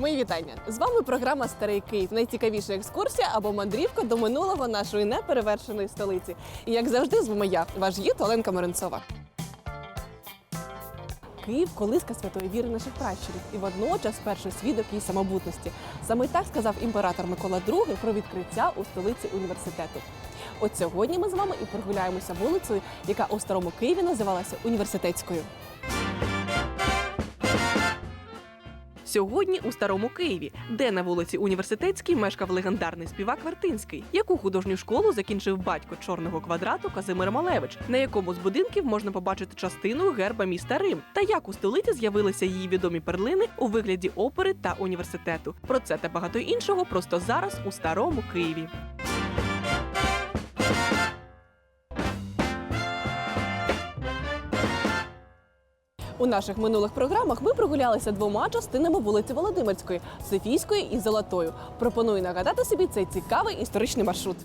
Мої вітання! З вами програма Старий Київ. Найцікавіша екскурсія або мандрівка до минулого нашої неперевершеної столиці. І як завжди, з вами я, ваш гід Оленка Моренцова. Київ колиска святої віри наших пращурів і водночас перший свідок її самобутності. Саме так сказав імператор Микола II про відкриття у столиці університету. От сьогодні ми з вами і прогуляємося вулицею, яка у старому Києві називалася університетською. Сьогодні у старому Києві, де на вулиці Університетській мешкав легендарний співак Вертинський, яку художню школу закінчив батько чорного квадрату Казимир Малевич, на якому з будинків можна побачити частину герба міста Рим, та як у столиці з'явилися її відомі перлини у вигляді опери та університету. Про це та багато іншого просто зараз у старому Києві. У наших минулих програмах ми прогулялися двома частинами вулиці Володимирської Софійської і Золотою. Пропоную нагадати собі цей цікавий історичний маршрут.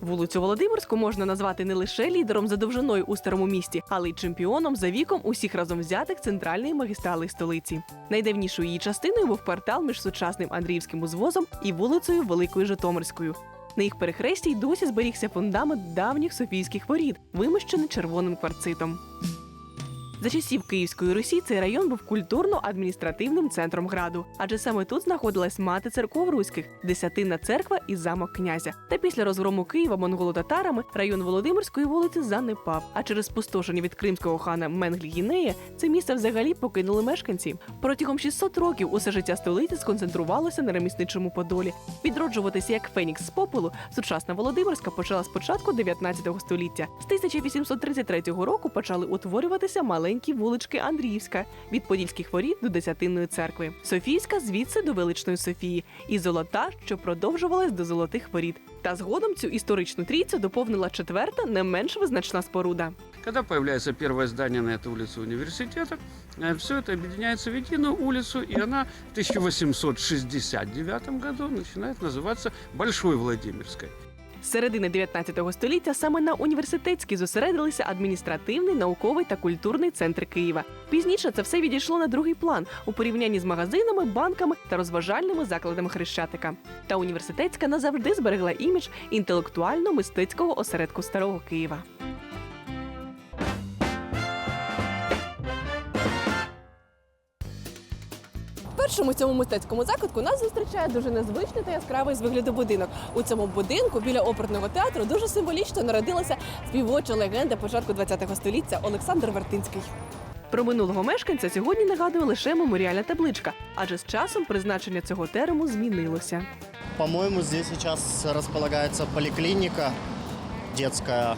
Вулицю Володимирську можна назвати не лише лідером за довжиною у старому місті, але й чемпіоном за віком усіх разом взятих центральної магістрали столиці. Найдавнішою її частиною був квартал між сучасним Андріївським узвозом і вулицею Великою Житомирською. На їх перехресті й досі зберігся фундамент давніх софійських воріт, вимощений червоним кварцитом. За часів Київської Русі цей район був культурно-адміністративним центром граду, адже саме тут знаходилась мати церков руських, десятинна церква і замок князя. Та після розгрому Києва монголо-татарами район Володимирської вулиці занепав. А через спустошення від кримського хана Менглі Гінея це місце взагалі покинули мешканці. Протягом 600 років усе життя столиці сконцентрувалося на ремісничому подолі. Відроджуватися як Фенікс з попелу, сучасна Володимирська почала з початку 19 століття. З 1833 року почали утворюватися маленькі вулички Андріївська від Подільських воріт до Десятинної церкви, Софійська звідси до Величної Софії, і Золота, що продовжувалась до Золотих воріт. Та згодом цю історичну трійцю доповнила четверта, не менш визначна споруда. Когда появляется первое здание на этой улице университета, все это объединяется в единую улицу, и она в 1869 году начинает называться Большой Владимирской. Середини 19 століття саме на університетській зосередилися адміністративний, науковий та культурний центр Києва. Пізніше це все відійшло на другий план у порівнянні з магазинами, банками та розважальними закладами Хрещатика. Та університетська назавжди зберегла імідж інтелектуально-мистецького осередку старого Києва. Першому цьому мистецькому закутку нас зустрічає дуже незвичний та яскравий з вигляду будинок. У цьому будинку біля оперного театру дуже символічно народилася співоча легенда початку ХХ століття Олександр Вертинський. Про минулого мешканця сьогодні нагадує лише меморіальна табличка, адже з часом призначення цього терему змінилося. По-моему, здесь сейчас располагается поликлиника детская.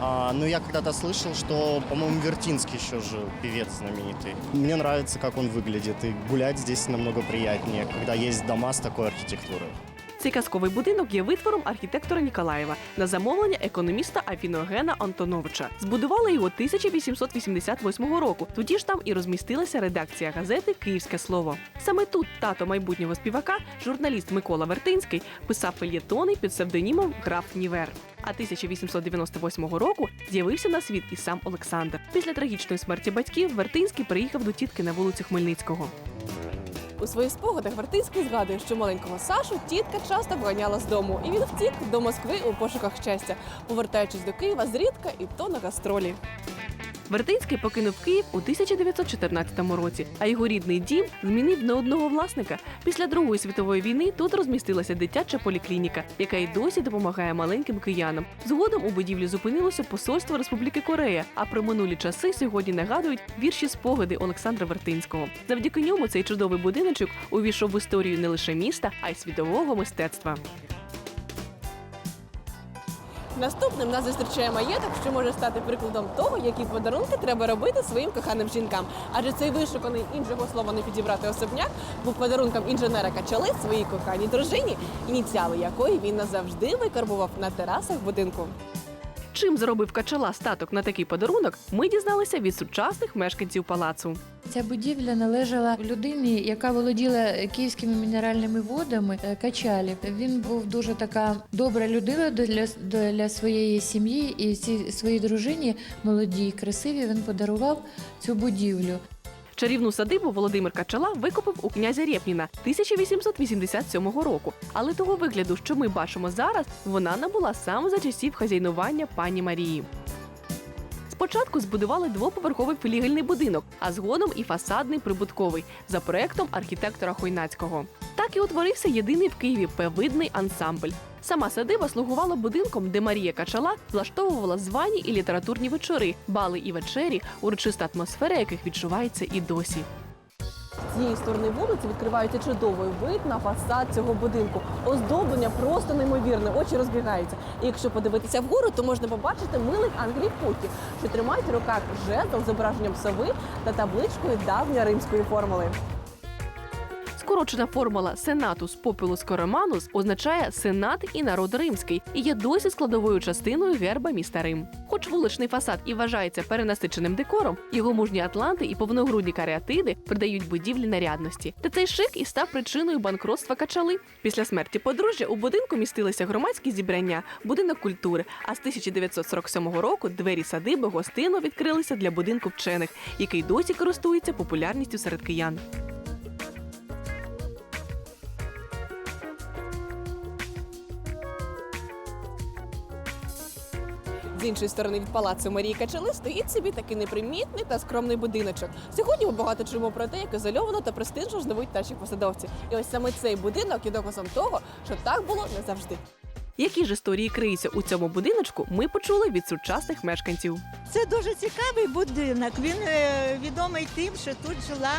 А, ну, я когда-то слышал, что, по-моему, Вертинский еще жил, певец знаменитый. Мне нравится, как он выглядит, и гулять здесь намного приятнее, когда есть дома с такой архитектурой. Цей казковий будинок є витвором архітектора Ніколаєва на замовлення економіста Афіногена Антоновича. Збудували його 1888 року. Тоді ж там і розмістилася редакція газети Київське слово. Саме тут тато майбутнього співака, журналіст Микола Вертинський, писав фельєтони під псевдонімом Граф Нівер. А 1898 року з'явився на світ і сам Олександр. Після трагічної смерті батьків Вертинський приїхав до тітки на вулицю Хмельницького. У своїх спогадах Вертинський згадує, що маленького Сашу тітка часто вганяла з дому, і він втік до Москви у пошуках щастя, повертаючись до Києва зрідка і то на гастролі. Вертинський покинув Київ у 1914 році, а його рідний дім змінив не одного власника. Після Другої світової війни тут розмістилася дитяча поліклініка, яка й досі допомагає маленьким киянам. Згодом у будівлі зупинилося посольство Республіки Корея. А про минулі часи сьогодні нагадують вірші спогади Олександра Вертинського. Завдяки ньому цей чудовий будиночок увійшов в історію не лише міста, а й світового мистецтва. Наступним нас зустрічає маєток, що може стати прикладом того, які подарунки треба робити своїм коханим жінкам. Адже цей вишуканий іншого слова не підібрати особняк був подарунком інженера Качали своїй коханій дружині, ініціали якої він назавжди викарбував на терасах будинку. Чим зробив Качала статок на такий подарунок, ми дізналися від сучасних мешканців палацу. Ця будівля належала людині, яка володіла київськими мінеральними водами е, Качалі. Він був дуже така добра людина для, для своєї сім'ї і цій своїй дружині молодій, красивій. Він подарував цю будівлю. Чарівну садибу Володимир Качала викупив у князя Рєпніна 1887 року. Але того вигляду, що ми бачимо зараз, вона набула саме за часів хазяйнування пані Марії. Спочатку збудували двоповерховий флігельний будинок, а згодом і фасадний прибутковий за проектом архітектора Хойнацького. Так і утворився єдиний в Києві певидний ансамбль. Сама садиба слугувала будинком, де Марія Качала влаштовувала звані і літературні вечори, бали і вечері, урочиста атмосфера яких відчувається і досі. Цієї сторони вулиці відкривається чудовий вид на фасад цього будинку. Оздоблення просто неймовірне, очі розбігаються. І якщо подивитися вгору, то можна побачити милих ангелів путів, що тримають в руках жезл з зображенням сови та табличкою давньої римської формули. Скорочена формула сенатус популус короманус означає сенат і народ римський і є досі складовою частиною герба міста Рим. Хоч вуличний фасад і вважається перенасиченим декором, його мужні атланти і повногрудні каріатиди придають будівлі нарядності. Та цей шик і став причиною банкротства качали. Після смерті подружжя у будинку містилися громадські зібрання, будинок культури. А з 1947 року двері садиби гостинно відкрилися для будинку вчених, який досі користується популярністю серед киян. З іншої сторони від палацу Марії Качали стоїть собі такий непримітний та скромний будиночок. Сьогодні ми багато чуємо про те, як ізольовано та престижно живуть наші посадовці. І ось саме цей будинок є доказом того, що так було не завжди. Які ж історії криються у цьому будиночку, ми почули від сучасних мешканців. Це дуже цікавий будинок. Він е, відомий тим, що тут жила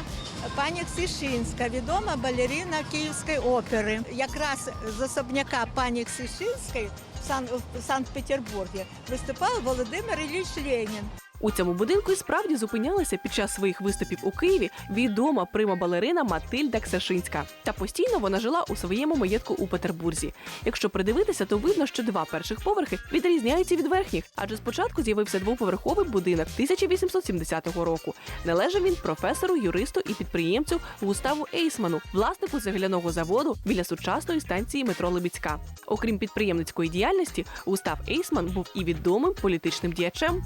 пані Ксишинська, відома балерина Київської опери. Якраз з особняка пані Ксишинської в В Санкт-Петербургі виступав Володимир Ильич Ленін. У цьому будинку і справді зупинялася під час своїх виступів у Києві відома прима-балерина Матильда Ксашинська. Та постійно вона жила у своєму маєтку у Петербурзі. Якщо придивитися, то видно, що два перших поверхи відрізняються від верхніх, адже спочатку з'явився двоповерховий будинок 1870 року. Належав він професору, юристу і підприємцю Густаву Ейсману, власнику цегляного заводу біля сучасної станції метро Лебідська. Окрім підприємницької діяльності, Густав Ейсман був і відомим політичним діячем.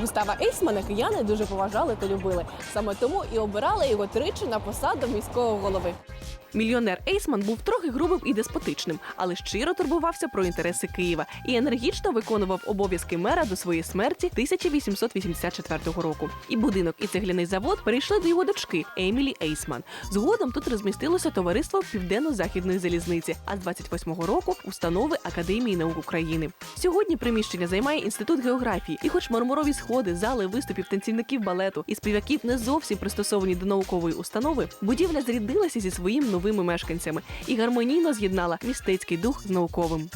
Густава Ейсмана кияни дуже поважали та любили. Саме тому і обирали його тричі на посаду міського голови. Мільйонер Ейсман був трохи грубим і деспотичним, але щиро турбувався про інтереси Києва і енергічно виконував обов'язки мера до своєї смерті 1884 року. І будинок, і цегляний завод перейшли до його дочки Емілі Ейсман. Згодом тут розмістилося товариство Південно-Західної залізниці, а з 28-го року установи Академії наук України. Сьогодні приміщення займає інститут географії, і хоч мармурові сходи, зали виступів танцівників балету і співаків не зовсім пристосовані до наукової установи, будівля зрідилася зі своїм новими мешканцями і гармонійно з'єднала містецький дух з науковим.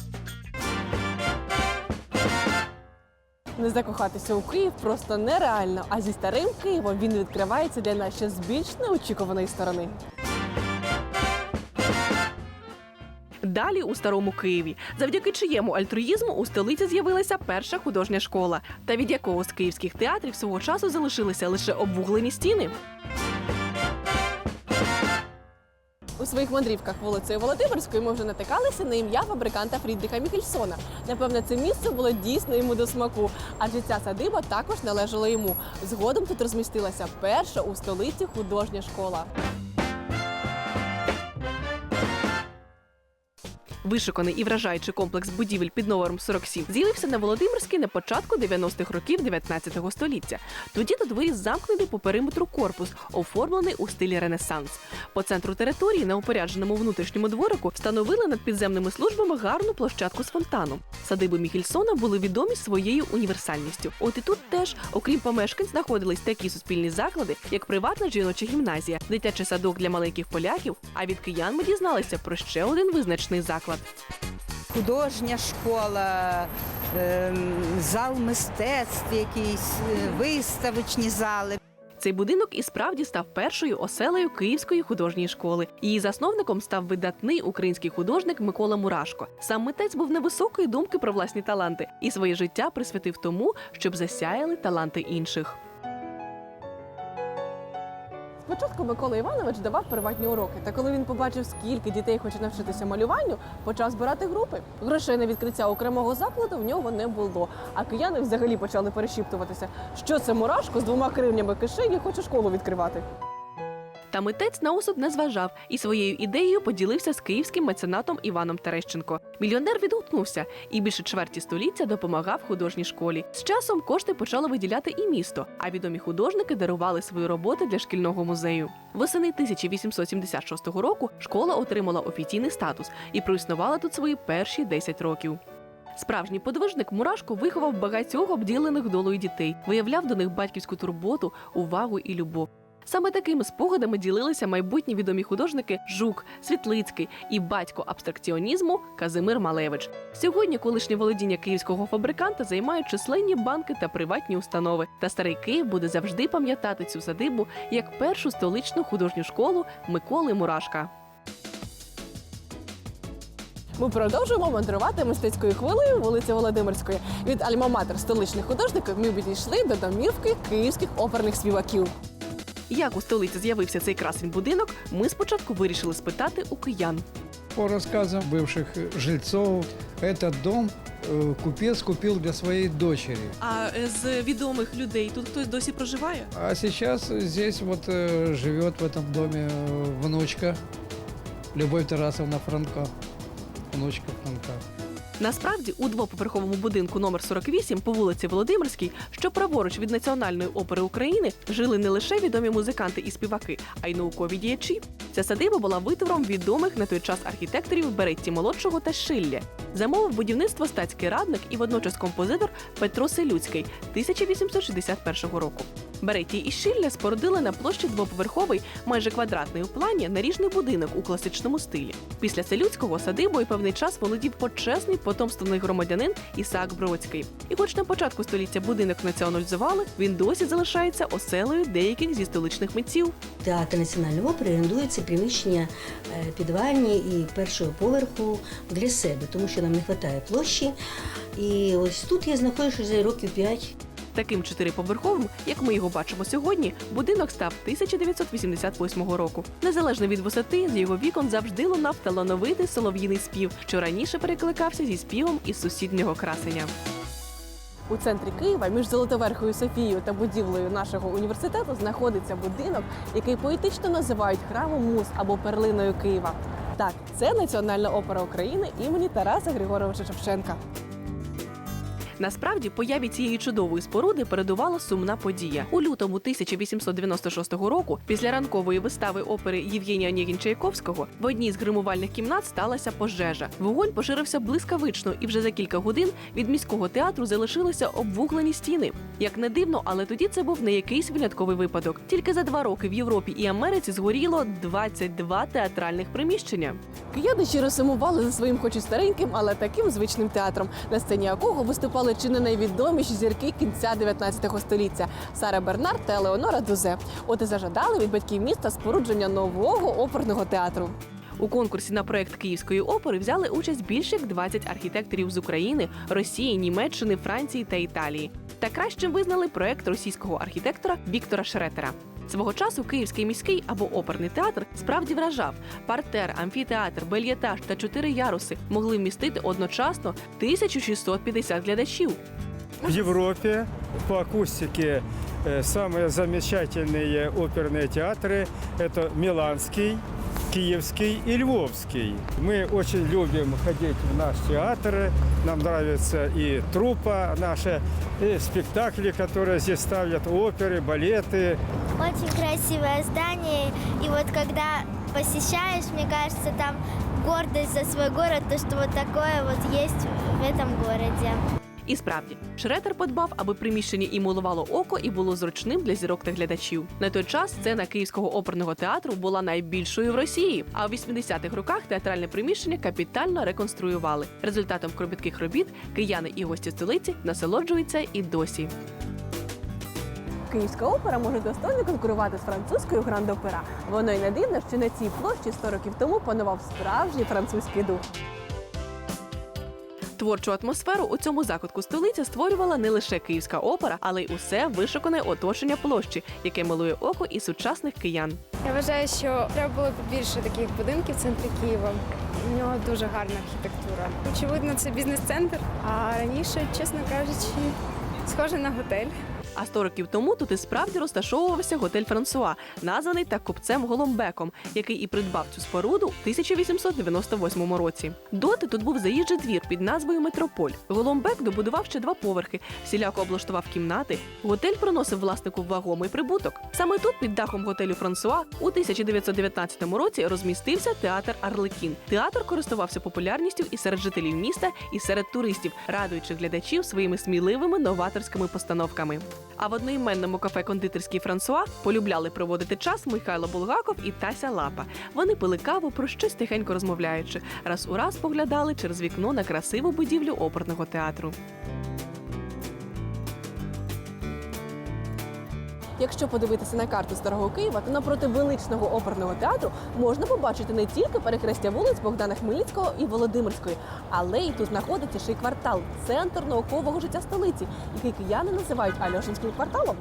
Не закохатися у Київ просто нереально. А зі старим Києвом він відкривається для нас ще з більш неочікуваної сторони. Далі у старому Києві, завдяки чиєму альтруїзму у столиці з'явилася перша художня школа, та від якого з київських театрів свого часу залишилися лише обвуглені стіни. У своїх мандрівках вулицею Володимирською ми вже натикалися на ім'я фабриканта Фрідріха Міхельсона. Напевне, це місце було дійсно йому до смаку, адже ця садиба також належала йому. Згодом тут розмістилася перша у столиці художня школа. Вишуканий і вражаючий комплекс будівель під номером 47 з'явився на Володимирській на початку 90-х років 19 століття. Тоді тут виріс замкнений по периметру корпус, оформлений у стилі Ренесанс. По центру території на упорядженому внутрішньому дворику встановили над підземними службами гарну площадку з фонтаном. Садиби Міхельсона були відомі своєю універсальністю. От і тут теж, окрім помешкань, знаходились такі суспільні заклади, як приватна жіноча гімназія, дитячий садок для маленьких поляків. А від киян ми дізналися про ще один визначний заклад. Художня школа, ем, зал мистецтв, якісь е, виставочні зали. Цей будинок і справді став першою оселею Київської художньої школи. Її засновником став видатний український художник Микола Мурашко. Сам митець був невисокої думки про власні таланти і своє життя присвятив тому, щоб засяяли таланти інших. Спочатку Микола Іванович давав приватні уроки, та коли він побачив, скільки дітей хоче навчитися малюванню, почав збирати групи. Грошей на відкриття окремого закладу в нього не було. А кияни взагалі почали перешіптуватися, що це мурашко з двома кривнями кишені хоче школу відкривати. Та митець на осуд не зважав і своєю ідеєю поділився з київським меценатом Іваном Терещенко. Мільйонер відгукнувся і більше чверті століття допомагав художній школі. З часом кошти почало виділяти і місто, а відомі художники дарували свої роботи для шкільного музею. Восени 1876 року школа отримала офіційний статус і проіснувала тут свої перші 10 років. Справжній подвижник Мурашко виховав багатьох обділених долою дітей, виявляв до них батьківську турботу, увагу і любов. Саме такими спогадами ділилися майбутні відомі художники Жук, Світлицький і батько абстракціонізму Казимир Малевич. Сьогодні колишнє володіння київського фабриканта займають численні банки та приватні установи. Та старий Київ буде завжди пам'ятати цю садибу як першу столичну художню школу Миколи Мурашка. Ми продовжуємо мандрувати мистецькою хвилею вулиці Володимирської. Від альма-матер столичних художників ми підійшли до домівки київських оперних співаків. Як у столиці з'явився цей красень будинок, ми спочатку вирішили спитати у киян. По рассказам бывших жильцов, этот дом э, купец купил для своей дочери. А з відомих людей тут хтось досі проживає? А сейчас здесь вот э, живет в этом доме э, внучка Любовь Тарасовна Франко. Внучка Франка. Насправді у двоповерховому будинку номер 48 по вулиці Володимирській, що праворуч від Національної опери України, жили не лише відомі музиканти і співаки, а й наукові діячі. Ця садиба була витвором відомих на той час архітекторів Беретті молодшого та Шилля. Замовив будівництво статський радник і водночас композитор Петро Селюцький 1861 року. Беретті і Шилля спорудили на площі двоповерховий, майже квадратний у плані наріжний будинок у класичному стилі. Після Селюцького садибою певний час володів почесний потомственний громадянин Ісаак Бродський. І хоч на початку століття будинок націоналізували, він досі залишається оселею деяких зі столичних митців. Театр національної опери орендується приміщення е, підвальні і першого поверху для себе, тому що нам не вистачає площі. І ось тут я знаходжуся вже років п'ять. Таким чотириповерховим, як ми його бачимо сьогодні, будинок став 1988 року. Незалежно від висоти, з його вікон завжди лунав талановитий солов'їний спів, що раніше перекликався зі співом із сусіднього красення. У центрі Києва між Золотоверхою Софією та будівлею нашого університету знаходиться будинок, який поетично називають храмом муз або перлиною Києва. Так, це Національна опера України імені Тараса Григоровича Шевченка. Насправді появі цієї чудової споруди передувала сумна подія. У лютому 1896 року, після ранкової вистави опери Євгенія Онєгін Чайковського, в одній з гримувальних кімнат сталася пожежа. Вогонь поширився блискавично, і вже за кілька годин від міського театру залишилися обвуглені стіни. Як не дивно, але тоді це був не якийсь винятковий випадок. Тільки за два роки в Європі і Америці згоріло 22 театральних приміщення. Кияни щиро сумували за своїм, хоч і стареньким, але таким звичним театром, на сцені якого виступали чи не найвідоміші зірки кінця 19 століття Сара Бернар та Елеонора Дузе. От і зажадали від батьків міста спорудження нового оперного театру. У конкурсі на проект Київської опери взяли участь більше як 20 архітекторів з України, Росії, Німеччини, Франції та Італії. Та кращим визнали проект російського архітектора Віктора Шретера. Свого часу Київський міський або оперний театр справді вражав. Партер, амфітеатр, бельєтаж та чотири яруси могли вмістити одночасно 1650 глядачів. В Европе по акустике э, самые замечательные оперные театры – это Миланский, Киевский и Львовский. Мы очень любим ходить в наш театр, нам нравится и труппа наша, и спектакли, которые здесь ставят, оперы, балеты. Очень красивое здание. И вот когда посещаешь, мне кажется, там гордость за свой город, то, что вот такое вот есть в этом городе. І справді, Шретер подбав, аби приміщення і милувало око і було зручним для зірок та глядачів. На той час сцена Київського оперного театру була найбільшою в Росії. А в 80-х роках театральне приміщення капітально реконструювали. Результатом кропітких робіт кияни і гості столиці насолоджуються і досі. Київська опера може достойно конкурувати з французькою гранд-опера. Воно й не дивно, що на цій площі 100 років тому панував справжній французький дух. Творчу атмосферу у цьому закутку столиці створювала не лише київська опера, але й усе вишукане оточення площі, яке милує око і сучасних киян. Я вважаю, що треба було б більше таких будинків в центрі Києва. У нього дуже гарна архітектура. Очевидно, це бізнес-центр, а раніше, чесно кажучи, схоже на готель. А 100 років тому тут і справді розташовувався готель Франсуа, названий так купцем Голомбеком, який і придбав цю споруду в 1898 році. Доти тут був заїжджий двір під назвою Метрополь. Голомбек добудував ще два поверхи, всіляко облаштував кімнати. Готель приносив власнику вагомий прибуток. Саме тут, під дахом готелю Франсуа, у 1919 році розмістився театр Арлекін. Театр користувався популярністю і серед жителів міста, і серед туристів, радуючи глядачів своїми сміливими новаторськими постановками. А в одноіменному кафе кондитерський Франсуа полюбляли проводити час Михайло Булгаков і Тася Лапа. Вони пили каву про щось тихенько розмовляючи, раз у раз поглядали через вікно на красиву будівлю оперного театру. Якщо подивитися на карту старого Києва, то напроти величного оперного театру можна побачити не тільки перехрестя вулиць Богдана Хмельницького і Володимирської, але й тут знаходиться ще й квартал, центр наукового життя столиці, який кияни називають Альошинським кварталом.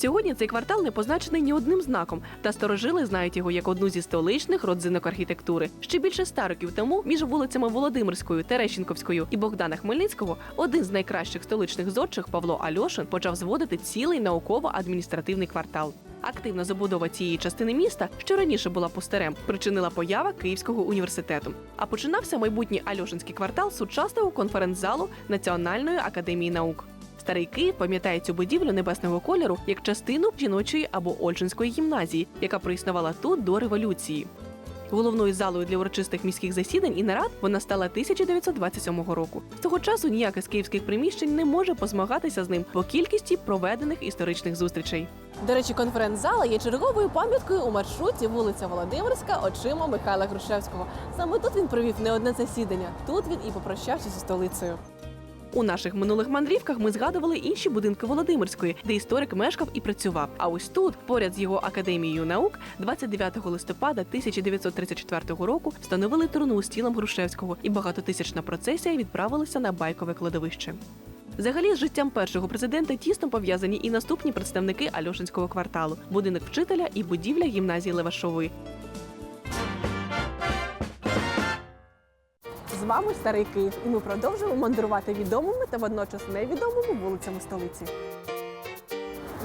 Сьогодні цей квартал не позначений ні одним знаком, та старожили знають його як одну зі столичних родзинок архітектури. Ще більше ста років тому між вулицями Володимирською, Терещенковською і Богдана Хмельницького один з найкращих столичних зодчих Павло Альошин почав зводити цілий науково-адміністративний квартал. Активна забудова цієї частини міста, що раніше була пустирем, причинила поява Київського університету. А починався майбутній Альошинський квартал сучасного конференц-залу Національної академії наук. Старий Київ пам'ятає цю будівлю небесного кольору як частину жіночої або Ольчинської гімназії, яка проіснувала тут до революції. Головною залою для урочистих міських засідань і нарад вона стала 1927 року. З того часу ніяке з київських приміщень не може позмагатися з ним по кількості проведених історичних зустрічей. До речі, конференц-зала є черговою пам'яткою у маршруті вулиця Володимирська очима Михайла Грушевського. Саме тут він провів не одне засідання. Тут він і попрощався зі столицею. У наших минулих мандрівках ми згадували інші будинки Володимирської, де історик мешкав і працював. А ось тут, поряд з його академією наук, 29 листопада 1934 року встановили труну з тілом Грушевського, і багатотисячна процесія відправилася на байкове кладовище. Взагалі, з життям першого президента тісно пов'язані і наступні представники Альошинського кварталу: будинок вчителя і будівля гімназії Левашової. З вами старий Київ, і ми продовжуємо мандрувати відомими та водночас невідомими вулицями столиці.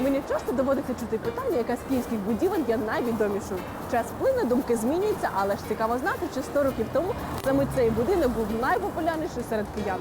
Мені часто доводиться чути питання, яка з київських будівель є найвідомішою. Час плине, думки змінюються, але ж цікаво знати, чи 100 років тому саме цей будинок був найпопулярніший серед киян.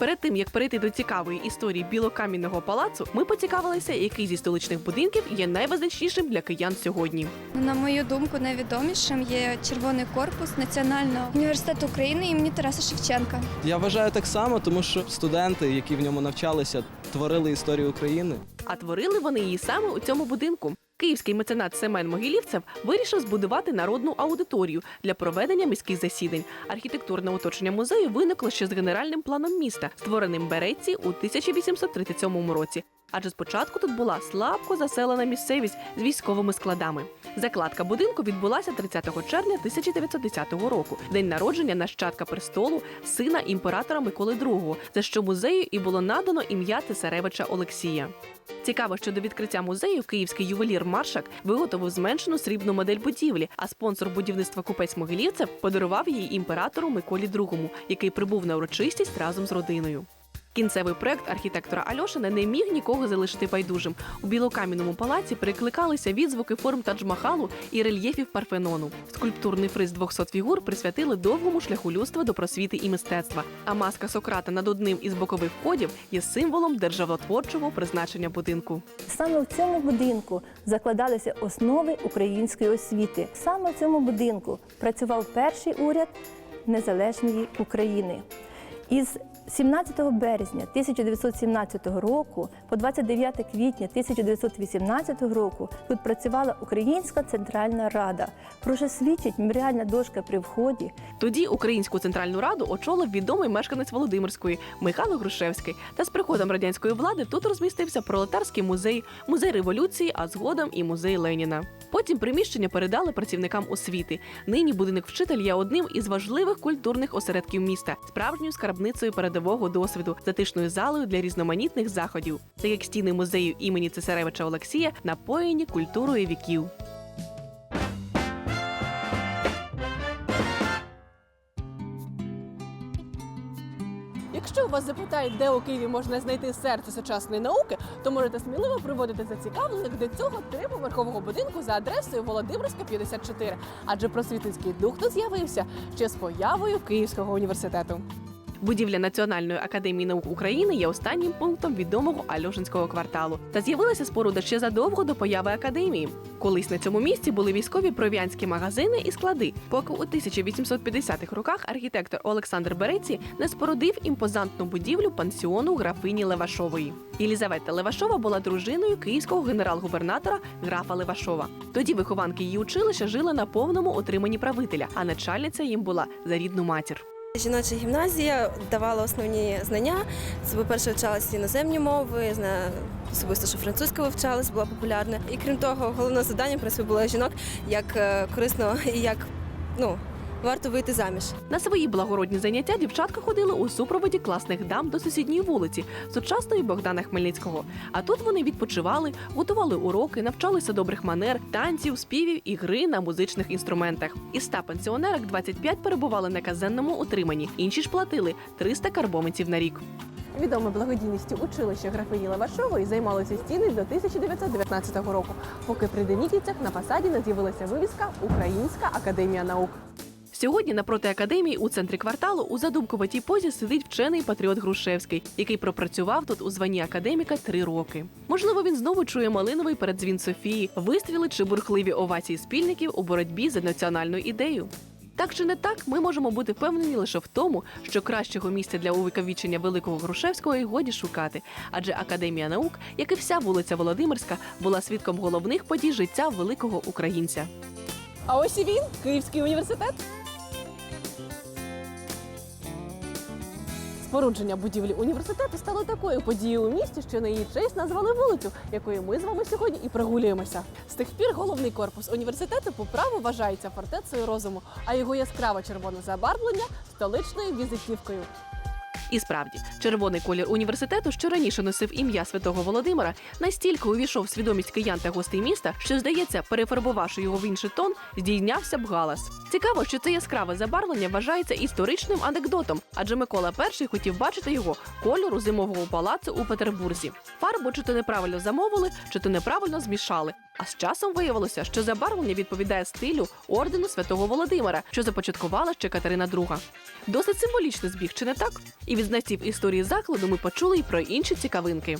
Перед тим як перейти до цікавої історії білокам'яного палацу, ми поцікавилися, який зі столичних будинків є найвизначнішим для киян сьогодні. На мою думку, найвідомішим є червоний корпус Національного університету України імені Тараса Шевченка. Я вважаю так само, тому що студенти, які в ньому навчалися, творили історію України. А творили вони її саме у цьому будинку. Київський меценат Семен Могилівцев вирішив збудувати народну аудиторію для проведення міських засідань. Архітектурне оточення музею виникло ще з генеральним планом міста, створеним Береці у 1837 році. Адже спочатку тут була слабко заселена місцевість з військовими складами. Закладка будинку відбулася 30 червня 1910 року, день народження нащадка престолу, сина імператора Миколи II, за що музею і було надано ім'я цесаревича Олексія. Цікаво, що до відкриття музею київський ювелір Маршак виготовив зменшену срібну модель будівлі, а спонсор будівництва купець Могилівцев подарував її імператору Миколі II, який прибув на урочистість разом з родиною. Кінцевий проект архітектора Альошина не міг нікого залишити байдужим. У білокам'яному палаці перекликалися відзвуки форм Тадж-Махалу і рельєфів Парфенону. Скульптурний фриз 200 фігур присвятили довгому шляху людства до просвіти і мистецтва. А маска Сократа над одним із бокових входів є символом державотворчого призначення будинку. Саме в цьому будинку закладалися основи української освіти. Саме в цьому будинку працював перший уряд незалежної України. Із 17 березня 1917 року по 29 квітня 1918 року тут працювала Українська Центральна Рада. Про що свідчить меморіальна дошка при вході, Тоді Українську центральну раду очолив відомий мешканець Володимирської Михайло Грушевський. Та з приходом радянської влади тут розмістився пролетарський музей, музей революції, а згодом і музей Леніна. Потім приміщення передали працівникам освіти. Нині будинок вчитель є одним із важливих культурних осередків міста, справжньою скарбницею передового досвіду, затишною залою для різноманітних заходів, так як стіни музею імені Цесаревича Олексія напоєні культурою віків. Якщо вас запитають, де у Києві можна знайти серце сучасної науки, то можете сміливо приводити зацікавлених до цього триповерхового будинку за адресою Володимирська 54. Адже просвітницький дух тут з'явився ще з появою Київського університету. Будівля Національної академії наук України є останнім пунктом відомого Альошинського кварталу та з'явилася споруда ще задовго до появи академії. Колись на цьому місці були військові провіанські магазини і склади, поки у 1850-х роках архітектор Олександр Береці не спорудив імпозантну будівлю пансіону графині Левашової. Єлізавета Левашова була дружиною київського генерал-губернатора графа Левашова. Тоді вихованки її училища жили на повному утриманні правителя, а начальниця їм була за рідну матір. Жіноча гімназія давала основні знання. Це, по-перше, вчалися іноземні мови, особисто, що французька вивчалась, була популярна. І крім того, головне завдання в принципі, було жінок, як е, корисно і як ну, варто вийти заміж. На свої благородні заняття дівчатка ходили у супроводі класних дам до сусідньої вулиці, сучасної Богдана Хмельницького. А тут вони відпочивали, готували уроки, навчалися добрих манер, танців, співів і гри на музичних інструментах. Із 100 пенсіонерок 25 перебували на казенному утриманні, інші ж платили 300 карбованців на рік. Відоме благодійністю училище графині Левашової займалося стіни до 1919 року, поки при Деніківцях на фасаді не з'явилася вивіска Українська академія наук. Сьогодні напроти академії у центрі кварталу у задумковатій позі сидить вчений патріот Грушевський, який пропрацював тут у званні академіка три роки. Можливо, він знову чує малиновий передзвін Софії, вистріли чи бурхливі овації спільників у боротьбі за національну ідею. Так чи не так, ми можемо бути впевнені лише в тому, що кращого місця для увіковічення великого Грушевського й годі шукати, адже академія наук, як і вся вулиця Володимирська, була свідком головних подій життя великого українця. А ось і він, Київський університет. Спорудження будівлі університету стало такою подією у місті, що на її честь назвали вулицю, якою ми з вами сьогодні і прогулюємося. З тих пір головний корпус університету по праву вважається фортецею розуму, а його яскраве червоне забарвлення столичною візитівкою. І справді, червоний колір університету, що раніше носив ім'я святого Володимира, настільки увійшов в свідомість киян та гостей міста, що здається, перефарбувавши його в інший тон, здійнявся б галас. Цікаво, що це яскраве забарвлення вважається історичним анекдотом, адже Микола І хотів бачити його кольору зимового палацу у Петербурзі. Фарбу чи то неправильно замовили, чи то неправильно змішали. А з часом виявилося, що забарвлення відповідає стилю ордену святого Володимира, що започаткувала ще Катерина II. Досить символічний збіг, чи не так? І від знавців історії закладу ми почули й про інші цікавинки.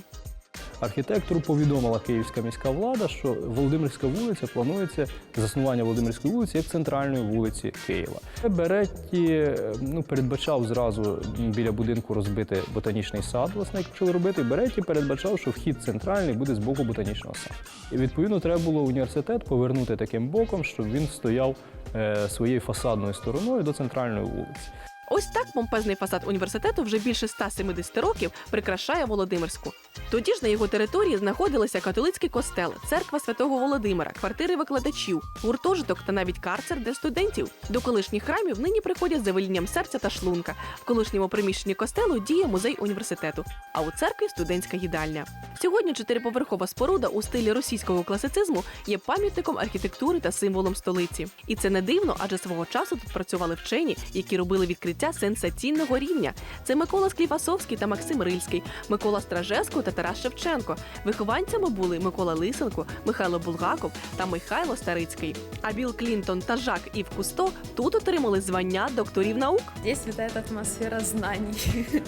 Архітектору повідомила київська міська влада, що Володимирська вулиця планується заснування Володимирської вулиці як центральної вулиці Києва. Беретті ну, передбачав зразу біля будинку розбити ботанічний сад, власне, як почали робити. Беретті передбачав, що вхід центральний буде з боку ботанічного саду. І відповідно треба було університет повернути таким боком, щоб він стояв е, своєю фасадною стороною до центральної вулиці. Ось так помпезний фасад університету вже більше 170 років прикрашає Володимирську. Тоді ж на його території знаходилися католицький костел, церква святого Володимира, квартири викладачів, гуртожиток та навіть карцер для студентів. До колишніх храмів нині приходять за велінням серця та шлунка. В колишньому приміщенні костелу діє музей університету, а у церкві студентська їдальня. Сьогодні чотириповерхова споруда у стилі російського класицизму є пам'ятником архітектури та символом столиці. І це не дивно, адже свого часу тут працювали вчені, які робили відкриття сенсаційного рівня. Це Микола Скліфасовський та Максим Рильський, Микола Стражеско та Тарас Шевченко. Вихованцями були Микола Лисенко, Михайло Булгаков та Михайло Старицький. А Білл Клінтон та Жак Ів Кусто тут отримали звання докторів наук. Здесь витает атмосфера знаний.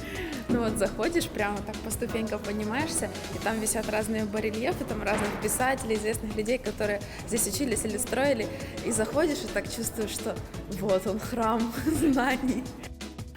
Ну вот заходишь, прямо так по ступенькам поднимаешься, и там висят разные барельефы, там разных писателей, известных людей, которые здесь учились или строили. И заходишь и так чувствуешь, что вот он, храм знаний.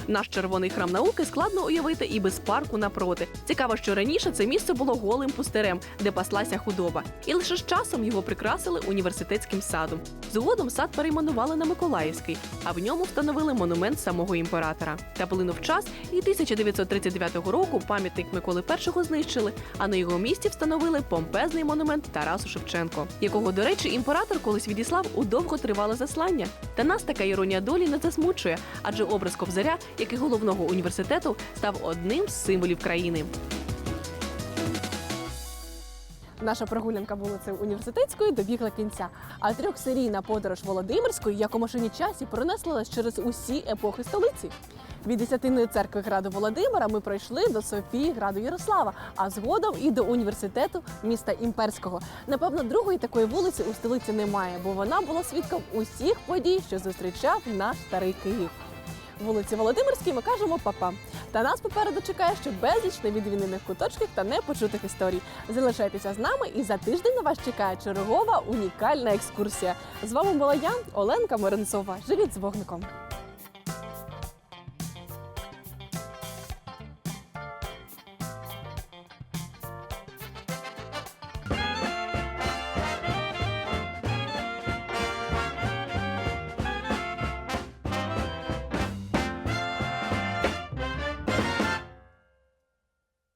Наш червоний храм науки складно уявити і без парку напроти. Цікаво, що раніше це місце було голим пустирем, де паслася худоба, і лише з часом його прикрасили університетським садом. Згодом сад перейменували на Миколаївський, а в ньому встановили монумент самого імператора. Та плинув час, і 1939 року пам'ятник Миколи І знищили, а на його місці встановили помпезний монумент Тарасу Шевченко, якого, до речі, імператор колись відіслав у довготривале заслання. Та нас така іронія долі не засмучує, адже образ Кобзаря, як і головного університету, став одним з символів країни. Наша прогулянка вулицею університетською добігла кінця. А трьохсерійна подорож Володимирською, як у машині часі, пронесла через усі епохи столиці. Від десятинної церкви граду Володимира ми пройшли до Софії граду Ярослава, а згодом і до університету міста Імперського. Напевно, другої такої вулиці у столиці немає, бо вона була свідком усіх подій, що зустрічав наш старий Київ. Вулиці Володимирській ми кажемо папа. Та нас попереду чекає ще безліч невідвінених куточків та непочутих історій. Залишайтеся з нами, і за тиждень на вас чекає чергова унікальна екскурсія. З вами була я, Оленка Моренцова. Живіть з вогником.